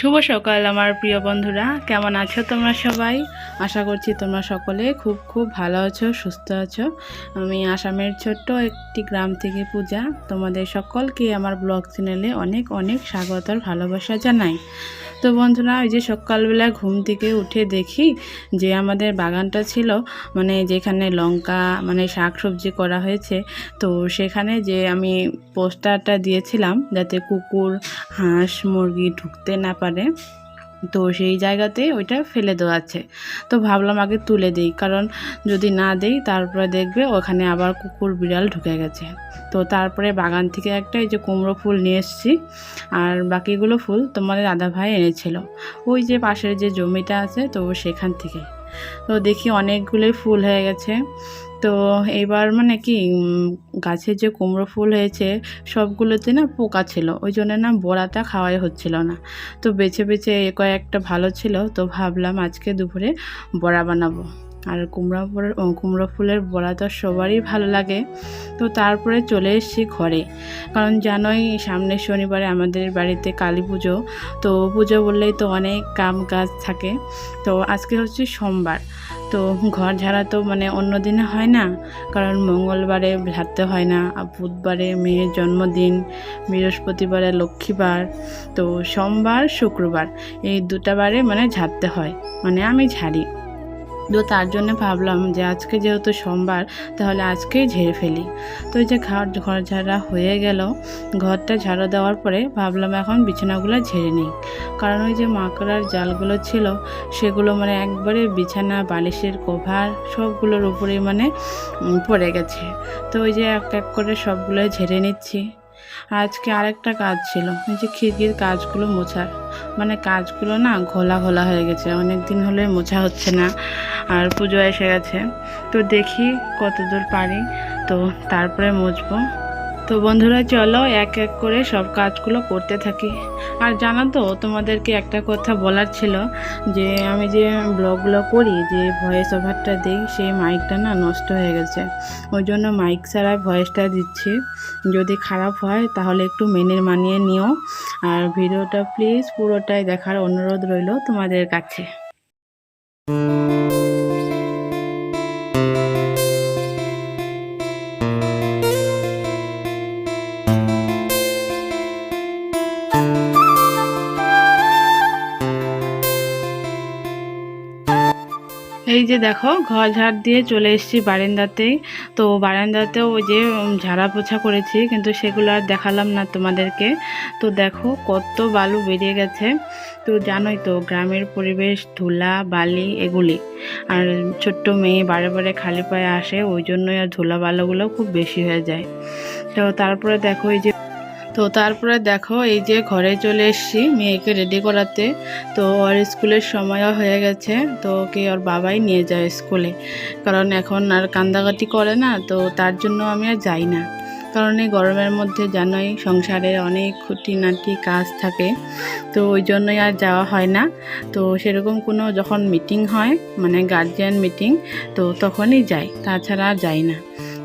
শুভ সকাল আমার প্রিয় বন্ধুরা। কেমন আছো তোমরা সবাই? আশা করছি তোমরা সকলে খুব খুব ভালো আছো, সুস্থ আছো। আমি আসামের ছোট্ট একটি গ্রাম থেকে পূজা। তোমাদের সকলকে আমার ব্লগ চ্যানেলে অনেক অনেক স্বাগত আর ভালোবাসা জানাই। তো বন্ধুরা, ওই যে সকালবেলা ঘুম থেকে উঠে দেখি যে আমাদের বাগানটা ছিল মানে যেখানে লঙ্কা মানে শাক সবজি করা হয়েছে। তো সেখানে যে আমি পোস্টারটা দিয়েছিলাম যাতে কুকুর, হাঁস, মুরগি ঢুকতে না পারে। তো সেই জায়গাতে ওইটা ফেলে দেওয়া আছে। তো ভাবলাম আগে তুলে দিই, কারণ যদি না দেই তারপরে দেখবে ওখানে আবার কুকুর বিড়াল ঢুকে গেছে। তো তারপরে বাগান থেকে একটা এই যে কুমড়ো ফুল নিয়ে এসেছি, আর বাকিগুলো ফুল তোমাদের দাদা ভাই এনেছিল। ওই যে পাশের যে জমিটা আছে তো সেখান থেকে। তো দেখি অনেকগুলোই ফুল হয়ে গেছে। তো এবার মানে কি গাছের যে কুমড়ো ফুল হয়েছে, সবগুলোতে না পোকা ছিল। ওই জন্য না বড়াটা খাওয়াই হচ্ছিল না। তো বেছে বেছে এ কয়েকটা ভালো ছিল, তো ভাবলাম আজকে দুপুরে বড়া বানাবো। আর কুমড়ো কুমড়ো ফুলের বড়া তো সবারই ভালো লাগে। তো তারপরে চলে এসেছি ঘরে। কারণ জানোই সামনের শনিবারে আমাদের বাড়িতে কালী পুজো। তো পুজো বললেই তো অনেক কাম কাজ থাকে। তো আজকে হচ্ছে সোমবার। তো ঘর ঝাড়া তো মানে অন্য দিনে হয় না। কারণ মঙ্গলবারে ঝাড়তে হয় না, আর বুধবারে মেয়ের জন্মদিন, বৃহস্পতিবারে লক্ষ্মীবার, তো সোমবার, শুক্রবার। এই দুটা বারে মানে ঝাড়তে হয় মানে আমি ঝাড়ি। তো তার জন্য ভাবলাম যে আজকে যেহেতু সোমবার, তাহলে আজকেই ঝেড়ে ফেলি। তো এই যে ঘর ঘর ঝাড়া হয়ে গেল, ঘরটা ঝাড়া দেওয়ার পরে ভাবলাম এখন বিছানাগুলো ঝেড়ে নিই। কারণ ওই যে মাকড়ার জালগুলো ছিল, সেগুলো মানে একবারে বিছানা, বালিশের কভার, সবগুলোর উপরে মানে পড়ে গেছে। তো ওই যে এক এক করে সবগুলো ঝেড়ে নিচ্ছি। আজকে আরেকটা কাজ ছিল, এই যে খিড়কির কাজগুলো মোছার। মানে কাজগুলো না ঘোলা ঘোলা হয়ে গেছে অনেক দিন হলে মোছা হচ্ছে না, আর পুজো এসে গেছে। তো দেখি কতদূর পারি, তো তারপরে মুছবো। তো বন্ধুরা, চলো এক এক করে সব কাজগুলো করতে থাকি। আর জানো তো, তোমাদেরকে একটা কথা বলার ছিল যে, আমি যে ব্লগগুলো করি, যে ভয়েস ওভারটা দিই, সেই মাইকটা না নষ্ট হয়ে গেছে। ওই জন্য মাইক ছাড়া ভয়েসটা দিচ্ছি। যদি খারাপ হয়, তাহলে একটু মেনে মানিয়ে নিও। আর ভিডিওটা প্লিজ পুরোটাই দেখার অনুরোধ রইল তোমাদের কাছে। এই যে দেখো, ঘর ঝাড় দিয়ে চলে এসেছি বারান্দাতেই তো বারান্দাতেও ওই যে ঝাড়া পোছা করেছি, কিন্তু সেগুলো আর দেখালাম না তোমাদেরকে। তো দেখো কত বালু বেরিয়ে গেছে। তো জানোই তো, গ্রামের পরিবেশ, ধুলা, বালি এগুলি। আর ছোট্ট মেয়ে বারে বারে খালি পায়ে আসে, ওই জন্যই আর ধুলা বালুগুলো খুব বেশি হয়ে যায়। তো তারপরে দেখো এই যে তো তারপরে দেখো, এই যে ঘরে চলে এসেছি মেয়েকে রেডি করাতে। তো ওর স্কুলের সময়ও হয়ে গেছে, তো ওকে ওর বাবাই নিয়ে যায় স্কুলে। কারণ এখন আর কান্দাকাটি করে না, তো তার জন্য আমি আর যাই না। কারণ এই গরমের মধ্যে জানোই সংসারে অনেক খুঁটিনাটি কাজ থাকে, তো ওই জন্যই আর যাওয়া হয় না। তো সেরকম কোনো যখন মিটিং হয় মানে গার্জিয়ান মিটিং তো তখনই যাই, তাছাড়া আর যাই না।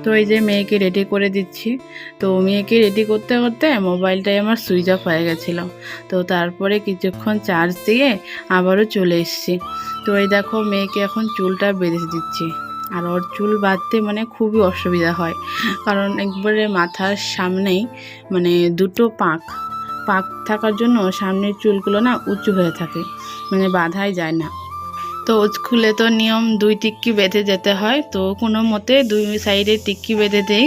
তো এই যে মেয়েকে রেডি করে দিচ্ছি। তো মেয়েকে রেডি করতে করতে মোবাইলটাই আমার সুইচ অফ হয়ে গেছিল। তো তারপরে কিছুক্ষণ চার্জ দিয়ে আবারও চলে এসেছি। তো এই দেখো মেয়েকে এখন চুলটা বেঁধে দিচ্ছি। আর ওর চুল বাঁধতে মানে খুবই অসুবিধা হয়। কারণ একবারে মাথার সামনেই মানে দুটো পাক। পাক থাকার জন্য সামনের চুলগুলো না উঁচু হয়ে থাকে। মানে বাঁধাই যায় না। তো স্কুলে তো নিয়ম দুই টিক্কি বেঁধে যেতে হয়, তো কোনো মতে দুই সাইডে টিক্কি বেঁধে দেই।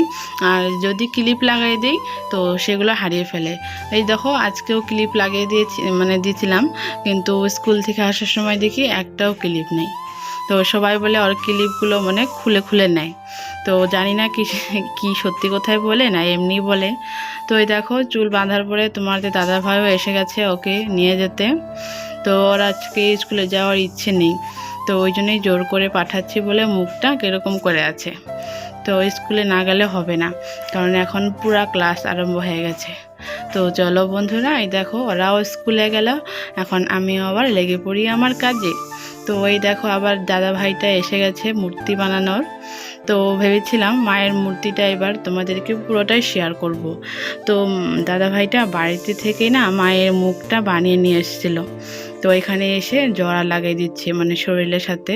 আর যদি ক্লিপ লাগাই দিই, তো সেগুলো হারিয়ে ফেলে। এই দেখো, আজকেও ক্লিপ লাগিয়ে দিয়েছি মানে দিয়েছিলাম, কিন্তু স্কুল থেকে আসার সময় দেখি একটাও ক্লিপ নেই। তো সবাই বলে ওর ক্লিপগুলো মানে খুলে খুলে নেয়। তো জানি না কি কি সত্যি কথাই বলে না এমনি বলে। তো এই দেখো, চুল বাঁধার পরে তোমার যে দাদা ভাইও এসে গেছে ওকে নিয়ে যেতে। তো ওর আজকে স্কুলে যাওয়ার ইচ্ছে নেই। তো ওই জন্যই জোর করে পাঠাচ্ছি বলে মুখটা কীরকম করে আছে। তো স্কুলে না গেলে হবে না কারণ এখন পুরা ক্লাস আরম্ভ হয়ে গেছে। তো চলো বন্ধুরা এই দেখো ওরাও স্কুলে গেল এখন আমিও আবার লেগে পড়ি আমার কাজে। তো ওই দেখো আবার দাদা ভাইটা এসে গেছে মূর্তি বানানোর। তো ভেবেছিলাম মায়ের মূর্তিটা এবার তোমাদেরকে পুরোটাই শেয়ার করব। তো উম, দাদাভাইটা বাড়িতে থেকেই না মায়ের মুখটা বানিয়ে নিয়ে এসেছিল। তো এখানে এসে জড়া লাগিয়ে দিচ্ছে মানে শরীরের সাথে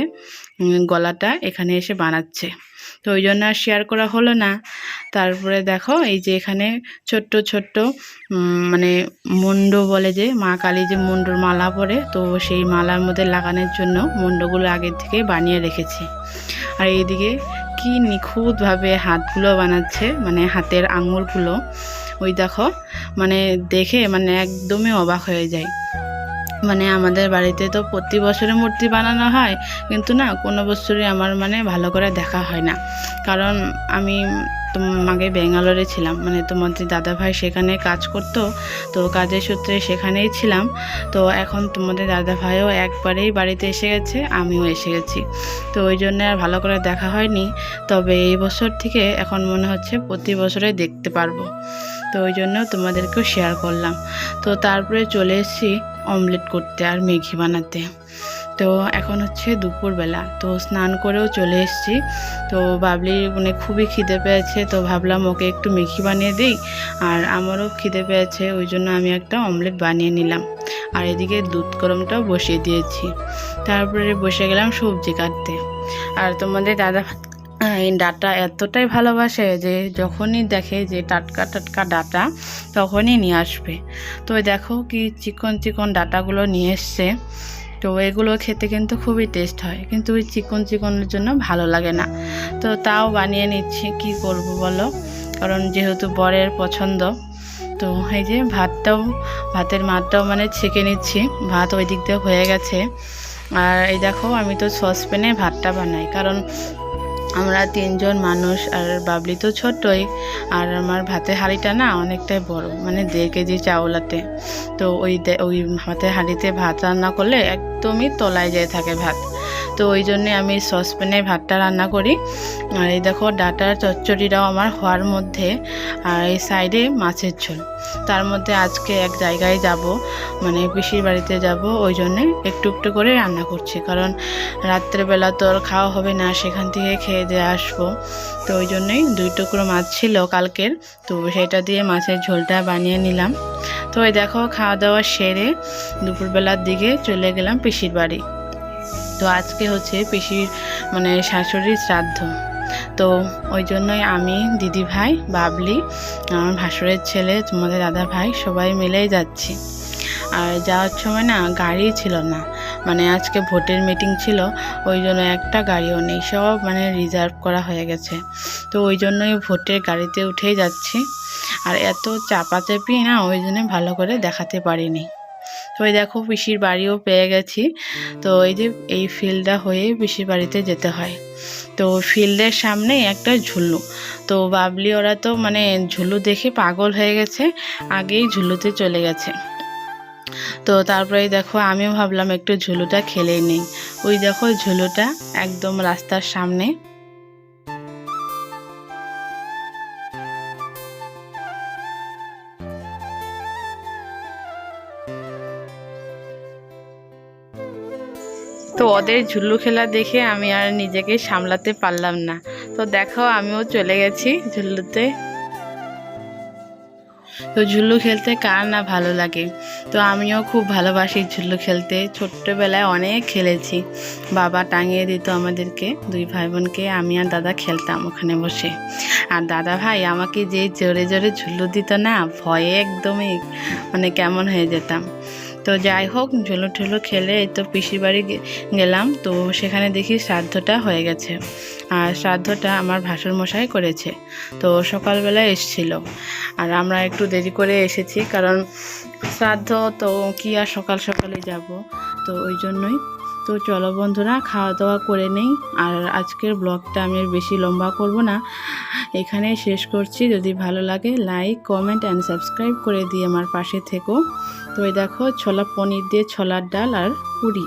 গলাটা এখানে এসে বানাচ্ছে। তো ওই জন্য আর শেয়ার করা হলো না। তারপরে দেখো এই যে এখানে ছোট্ট ছোট্ট মানে মুন্ড বলে যে, মা কালী যে মুন্ডর মালা পরে, তো সেই মালার মধ্যে লাগানোর জন্য মুন্ডগুলো আগের থেকে বানিয়ে রেখেছি। আর এইদিকে কি নিখুঁতভাবে হাতগুলো বানাচ্ছে মানে হাতের আঙুলগুলো, ওই দেখো মানে দেখে মানে একদমই অবাক হয়ে যায়। মানে আমাদের বাড়িতে তো প্রতি বছরে মূর্তি বানানো হয়, কিন্তু না, কোনো বছরই আমার মানে ভালো করে দেখা হয় না। কারণ আমি আগে ব্যাঙ্গালোরে ছিলাম মানে তোমাদের দাদাভাই সেখানে কাজ করতো, তো কাজের সূত্রে সেখানেই ছিলাম। তো এখন তোমাদের দাদাভাইও একবারেই বাড়িতে এসে গেছে, আমিও এসে গেছি। তো ওই জন্য আর ভালো করে দেখা হয়নি, তবে এই বছর থেকে এখন মনে হচ্ছে প্রতি বছরে দেখতে পারব। তো ওই জন্য তোমাদেরকেও শেয়ার করলাম। তো তারপরে চলে এসেছি অমলেট করতে আর ম্যাগি বানাতে। তো এখন হচ্ছে দুপুরবেলা। তো স্নান করেও চলে এসেছি। তো বাবলি মানে খুবই খিদে পেয়েছে। তো ভাবলাম ওকে একটু মেঘি বানিয়ে দিই। আর আমারও খিদে পেয়েছে, ওই জন্য আমি একটা অমলেট বানিয়ে নিলাম। আর এদিকে দুধ গরমটাও বসিয়ে দিয়েছি। তারপরে বসে গেলাম সবজি কাটতে। আর তোমাদের দাদা ডাটা এতটাই ভালোবাসে যে যখনই দেখে যে টাটকা টাটকা ডাটা তখনই নিয়ে আসবে। তো দেখো কি চিকন চিকন ডাটাগুলো নিয়ে এসছে। তো এগুলো খেতে কিন্তু খুবই টেস্ট হয়, কিন্তু ওই চিকন চিকনের জন্য ভালো লাগে না। তো তাও বানিয়ে নিচ্ছি, কি করব বলো? কারণ যেহেতু বরের পছন্দ, তো এই যে ভাতটাও, ভাতের মাঠটাও মানে ছেঁকে নিচ্ছি। ভাত ওই দিক দিয়ে হয়ে গেছে। আর এই দেখো আমি তো সসপ্যানে ভাতটা বানাই, কারণ আমরা তিনজন মানুষ আর বাবলি তো ছোট্টই, আর আমার ভাতের হাঁড়িটা না অনেকটাই বড় মানে দেড় কেজি চাউলাতে তো ওই ওই ভাতের হাঁড়িতে ভাত রান্না করলে একদমই তলায় যায় থাকে ভাত। তো ওই জন্যে আমি সসপ্যানে ভাতটা রান্না করি। আর এই দেখো ডাটার চচ্চড়িটাও আমার হওয়ার মধ্যে। আর এই সাইডে মাছের ঝোল। তার মধ্যে আজকে এক জায়গায় যাব মানে পিসির বাড়িতে যাব, ওই জন্যে একটু একটু করে রান্না করছি। কারণ রাত্রেবেলা তো আর খাওয়া হবে না, সেখান থেকে খেয়ে দিয়ে আসব। তো ওই জন্যই দুই টুকরো মাছ ছিল কালকের, তো সেটা দিয়ে মাছের ঝোলটা বানিয়ে নিলাম। তো ওই দেখো খাওয়া দাওয়া সেরে দুপুরবেলার দিকে চলে গেলাম পিসির বাড়ি। তো আজকে হচ্ছে পিসির মানে শাশুড়ির শ্রাদ্ধ। তো ওই জন্যই আমি, দিদি ভাই, বাবলি, আমার ভাসুরের ছেলে, তোমাদের দাদা ভাই, সবাই মিলেই যাচ্ছি। আর যাওয়ার সময় না গাড়ি ছিল না। মানে আজকে ভোটের মিটিং ছিল, ওই জন্য একটা গাড়িও নেই, সব মানে রিজার্ভ করা হয়ে গেছে। তো ওই জন্যই ভোটের গাড়িতে উঠেই যাচ্ছি। আর এত চাপাচাপি না, ওই জন্য ভালো করে দেখাতে পারিনি। তো ওই দেখো পিসির বাড়িও পেয়ে গেছি। তো এই যে এই ফিল্ডটা হয়ে পিসির বাড়িতে যেতে হয়। তো ফিল্ডের সামনে একটা ঝুলু তো বাবলি ওরা তো মানে ঝুলু দেখে পাগল হয়ে গেছে, আগেই ঝুলুতে চলে গেছে। তো তারপরে দেখো আমিও ভাবলাম একটু ঝুলুটা খেলেই নেই। ওই দেখো ঝুলুটা একদম রাস্তার সামনে ওদের ঝুল্লু খেলা দেখে আমি আর নিজেকে সামলাতে পারলাম না। তো দেখো, আমিও চলে গেছি ঝুল্লুতে। তো ঝুল্লু খেলতে কার না ভালো লাগে? তো আমিও খুব ভালোবাসি ঝুল্লু খেলতে। ছোট্টবেলায় অনেক খেলেছি। বাবা টাঙিয়ে দিত আমাদেরকে, দুই ভাই বোনকে আমি আর দাদা খেলতাম ওখানে বসে। আর দাদা ভাই আমাকে যে জোরে জোরে ঝুল্লু দিত না, ভয়ে একদমই মানে কেমন হয়ে যেতাম। তো যাই হোক, ঝুলো ঠুলো খেলে এই তো পিসির বাড়ি গেলাম। তো সেখানে দেখি শ্রাদ্ধটা হয়ে গেছে। আর শ্রাদ্ধটা আমার ভাসুর মশাই করেছে। তো সকালবেলা এসছিল। আর আমরা একটু দেরি করে এসেছি, কারণ শ্রাদ্ধ তো কি আর সকাল সকালে যাব। তো ওই জন্যই। তো চলো বন্ধুরা খাওয়া দাওয়া করে নেই। আর আজকের ব্লগটা আমি বেশি লম্বা করব না। এখানেই শেষ করছি। যদি ভালো লাগে, লাইক, কমেন্ট অ্যান্ড সাবস্ক্রাইব করে দিয়ে আমার পাশে থেকো। তো দেখো ছোলা পনির দিয়ে ছোলার ডাল আর পুরি।